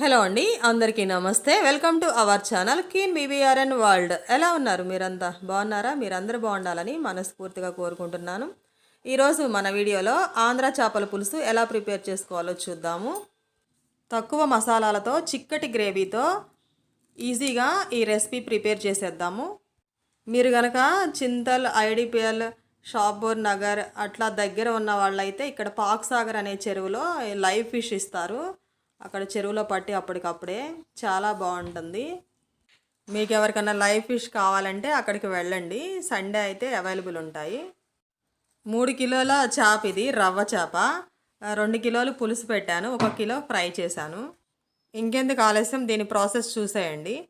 Hello అండి అందరికీ నమస్తే. Welcome to our channel keen BBRN world. ఎలా ఉన్నారు మీరంతా? బాగున్నారా? మీరందరూ బాగుండాలని మనస్ఫూర్తిగా కోరుకుంటున్నాను. ఈరోజు మన వీడియోలో ఆంధ్ర చేపల పులుసు ఎలా ప్రిపేర్ చేసుకోవాలో చూద్దాము. తక్కువ మసాలాలతో చిక్కటి గ్రేవీతో ఈజీగా ఈ రెసిపీ ప్రిపేర్ చేసేద్దాము. మీరు కనుక చింతల్ ఐడిపిఎల్ షాపూర్ నగర్ అట్లా దగ్గర ఉన్న వాళ్ళైతే ఇక్కడ పాక్ సాగర్ అనే చెరువులో లైవ్ ఫిష్ ఇస్తారు. అక్కడ చెరువులో పట్టి అప్పటికప్పుడే చాలా బాగుంటుంది. మీకు ఎవరికైనా లైవ్ ఫిష్ కావాలంటే అక్కడికి వెళ్ళండి. సండే అయితే అవైలబుల్ ఉంటాయి. మూడు కిలోల చేప ఇది రవ్వ చేప. రెండు కిలోలు పులుసు పెట్టాను. ఒక కిలో ఫ్రై చేశాను. ఇంకెందుకు ఆలస్యం? దీని ప్రాసెస్ చూసేయండి.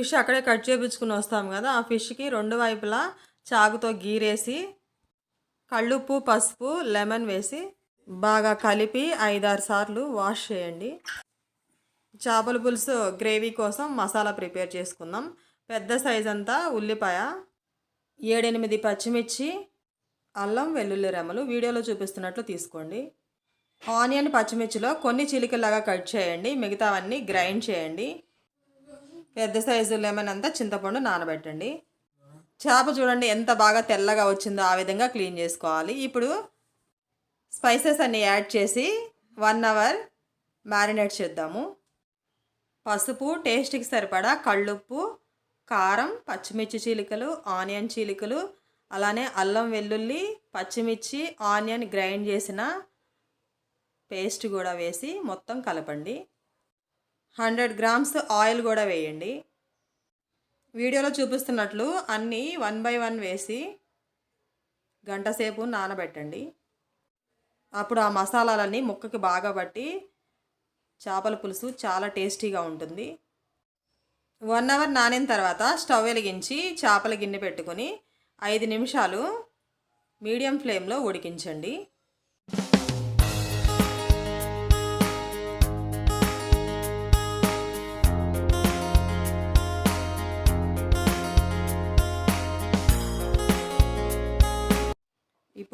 ఫిష్ అక్కడే కట్ చేపించుకుని వస్తాం కదా ఆ ఫిష్కి రెండు వైపులా చాకుతో గీరేసి కళ్ళుప్పు పసుపు లెమన్ వేసి బాగా కలిపి ఐదారు సార్లు వాష్ చేయండి. చేపల పులుసు గ్రేవీ కోసం మసాలా ప్రిపేర్ చేసుకుందాం. పెద్ద సైజ్ అంతా ఉల్లిపాయ ఏడెనిమిది పచ్చిమిర్చి అల్లం వెల్లుల్లి రెమ్మలు వీడియోలో చూపిస్తున్నట్లు తీసుకోండి. ఆనియన్ పచ్చిమిర్చిలో కొన్ని చిలికలాగా కట్ చేయండి మిగతావన్నీ గ్రైండ్ చేయండి. పెద్ద సైజు లెమన్ అంతా చింతపండు నానబెట్టండి. చేప చూడండి ఎంత బాగా తెల్లగా వచ్చిందో ఆ విధంగా క్లీన్ చేసుకోవాలి. ఇప్పుడు స్పైసెస్ అన్నీ యాడ్ చేసి వన్ అవర్ మ్యారినేట్ చేద్దాము. పసుపు టేస్ట్కి సరిపడా కళ్ళుప్పు కారం పచ్చిమిర్చి చీలికలు ఆనియన్ చీలికలు అలానే అల్లం వెల్లుల్లి పచ్చిమిర్చి ఆనియన్ గ్రైండ్ చేసిన పేస్ట్ కూడా వేసి మొత్తం కలపండి. హండ్రెడ్ గ్రామ్స్ ఆయిల్ కూడా వేయండి. వీడియోలో చూపిస్తున్నట్లు అన్నీ వన్ బై వన్ వేసి గంట సేపు నానబెట్టండి. అప్పుడు ఆ మసాలాలన్నీ ముక్కకి బాగా పట్టి చేపల పులుసు చాలా టేస్టీగా ఉంటుంది. వన్ అవర్ నానిన తర్వాత స్టవ్ వెలిగించి చేపల గిన్నె పెట్టుకొని ఐదు నిమిషాలు మీడియం ఫ్లేమ్లో ఉడికించండి.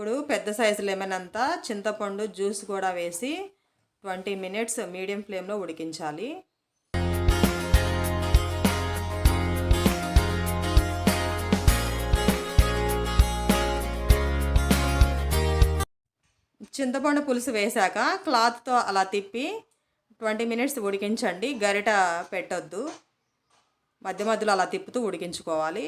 ఇప్పుడు పెద్ద సైజు లెమన్ అంతా చింతపండు జ్యూస్ కూడా వేసి ట్వంటీ మినిట్స్ మీడియం ఫ్లేమ్లో ఉడికించాలి. చింతపండు పులుసు వేశాక క్లాత్తో అలా తిప్పి ట్వంటీ మినిట్స్ ఉడికించండి. గరిట పెట్టొద్దు. మధ్య మధ్యలో అలా తిప్పుతూ ఉడికించుకోవాలి.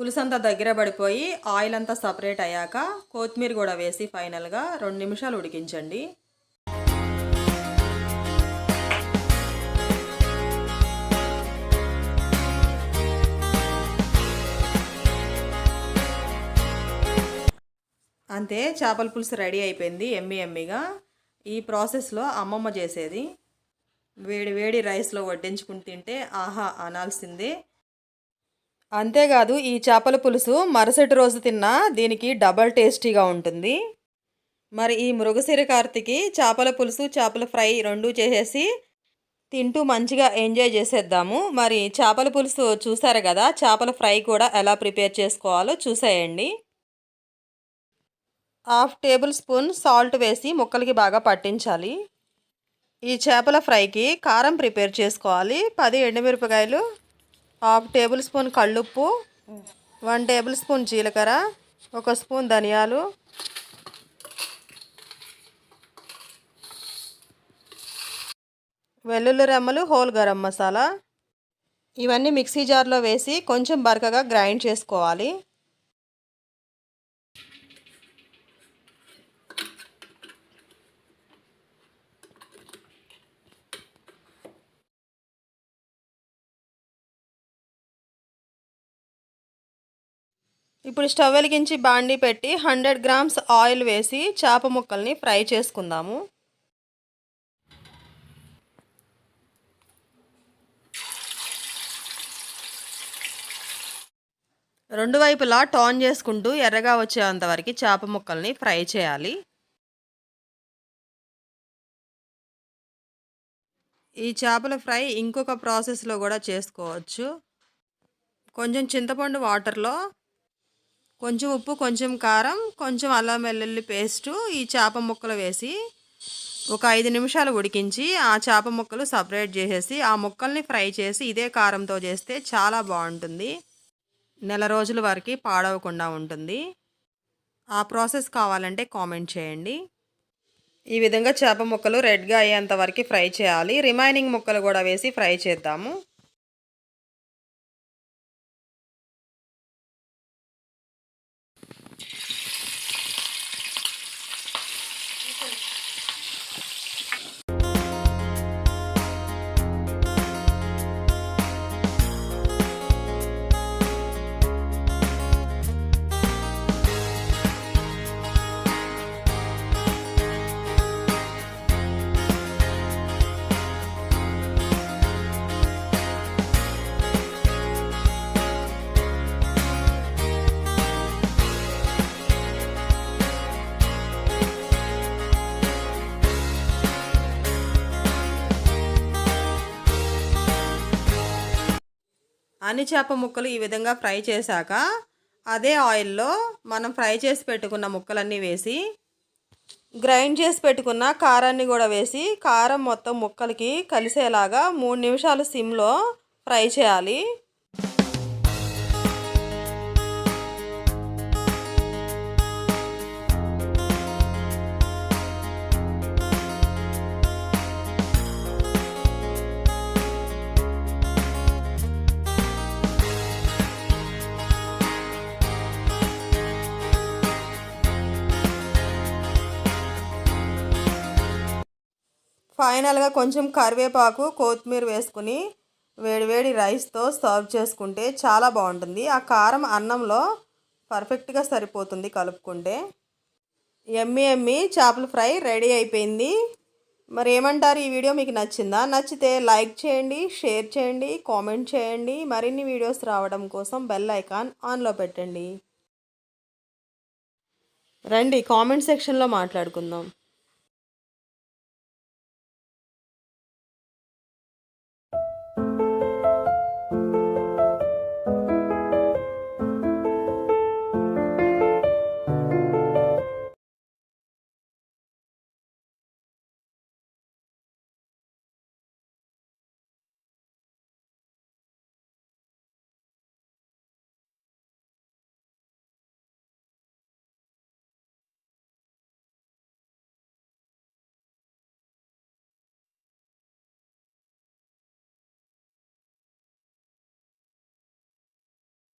పులుసు అంతా దగ్గర పడిపోయి ఆయిల్ అంతా సపరేట్ అయ్యాక కొత్తిమీర కూడా వేసి ఫైనల్గా రెండు నిమిషాలు ఉడికించండి. అంతే చేపల పులుసు రెడీ అయిపోయింది ఎమ్మి ఎమ్మిగా. ఈ ప్రాసెస్లో అమ్మమ్మ చేసేది. వేడి వేడి రైస్లో వడ్డించుకుని తింటే ఆహా అనాల్సిందే. అంతేకాదు ఈ చేపల పులుసు మరుసటి రోజు తిన్నా దీనికి డబల్ టేస్టీగా ఉంటుంది. మరి ఈ మృగశిర కార్తికి చేపల పులుసు చేపల ఫ్రై రెండు చేసేసి తింటూ మంచిగా ఎంజాయ్ చేసేద్దాము. మరి చేపల పులుసు చూసారు కదా చేపల ఫ్రై కూడా ఎలా ప్రిపేర్ చేసుకోవాలో చూసేయండి. హాఫ్ టేబుల్ స్పూన్ సాల్ట్ వేసి ముక్కలకి బాగా పట్టించాలి. ఈ చేపల ఫ్రైకి కారం ప్రిపేర్ చేసుకోవాలి. పది ఎండుమిరపకాయలు హాఫ్ టేబుల్ స్పూన్ కళ్ళుప్పు వన్ టేబుల్ స్పూన్ జీలకర్ర ఒక స్పూన్ ధనియాలు. వెల్లుల్లి రెమ్మలు హోల్ గరం మసాలా. ఇవన్నీ మిక్సీ జార్లో వేసి కొంచెం బరకగా గ్రైండ్ చేసుకోవాలి. ఇప్పుడు స్టవ్ వెలిగించి బాండీ పెట్టి హండ్రెడ్ గ్రామ్స్ ఆయిల్ వేసి చేప ముక్కల్ని ఫ్రై చేసుకుందాము. రెండు వైపులా టాన్ చేసుకుంటూ ఎర్రగా వచ్చేంత వరకు చేప ముక్కల్ని ఫ్రై చేయాలి. ఈ చేపల ఫ్రై ఇంకొక ప్రాసెస్లో కూడా చేసుకోవచ్చు. కొంచెం చింతపండు వాటర్లో కొంచెం ఉప్పు కొంచెం కారం కొంచెం అల్లం వెల్లుల్లి పేస్టు ఈ చేప ముక్కలు వేసి ఒక ఐదు నిమిషాలు ఉడికించి ఆ చేప ముక్కలు సపరేట్ చేసేసి ఆ ముక్కల్ని ఫ్రై చేసి ఇదే కారంతో చేస్తే చాలా బాగుంటుంది. నెల రోజుల వరకు పాడవకుండా ఉంటుంది. ఆ ప్రాసెస్ కావాలంటే కామెంట్ చేయండి. ఈ విధంగా చేప ముక్కలు రెడ్గా అయ్యేంత వరకు ఫ్రై చేయాలి. రిమైనింగ్ ముక్కలు కూడా వేసి ఫ్రై చేద్దాము. అన్ని చేప ముక్కలు ఈ విధంగా ఫ్రై చేశాక అదే ఆయిల్లో మనం ఫ్రై చేసి పెట్టుకున్న ముక్కలన్నీ వేసి గ్రైండ్ చేసి పెట్టుకున్న కారాన్ని కూడా వేసి కారం మొత్తం ముక్కలకి కలిసేలాగా మూడు నిమిషాలు సిమ్లో ఫ్రై చేయాలి. ఫైనల్గా కొంచెం కరివేపాకు కొత్తిమీర వేసుకుని వేడివేడి రైస్తో సర్వ్ చేసుకుంటే చాలా బాగుంటుంది. ఆ కారం అన్నంలో పర్ఫెక్ట్గా సరిపోతుంది కలుపుకుంటే. ఎమ్మి ఎమ్మి చేపల ఫ్రై రెడీ అయిపోయింది. మరి ఏమంటారు ఈ వీడియో మీకు నచ్చిందా? నచ్చితే లైక్ చేయండి షేర్ చేయండి కామెంట్ చేయండి. మరిన్ని వీడియోస్ రావడం కోసం బెల్ ఐకాన్ ఆన్లో పెట్టండి. రండి కామెంట్ సెక్షన్లో మాట్లాడుకుందాం.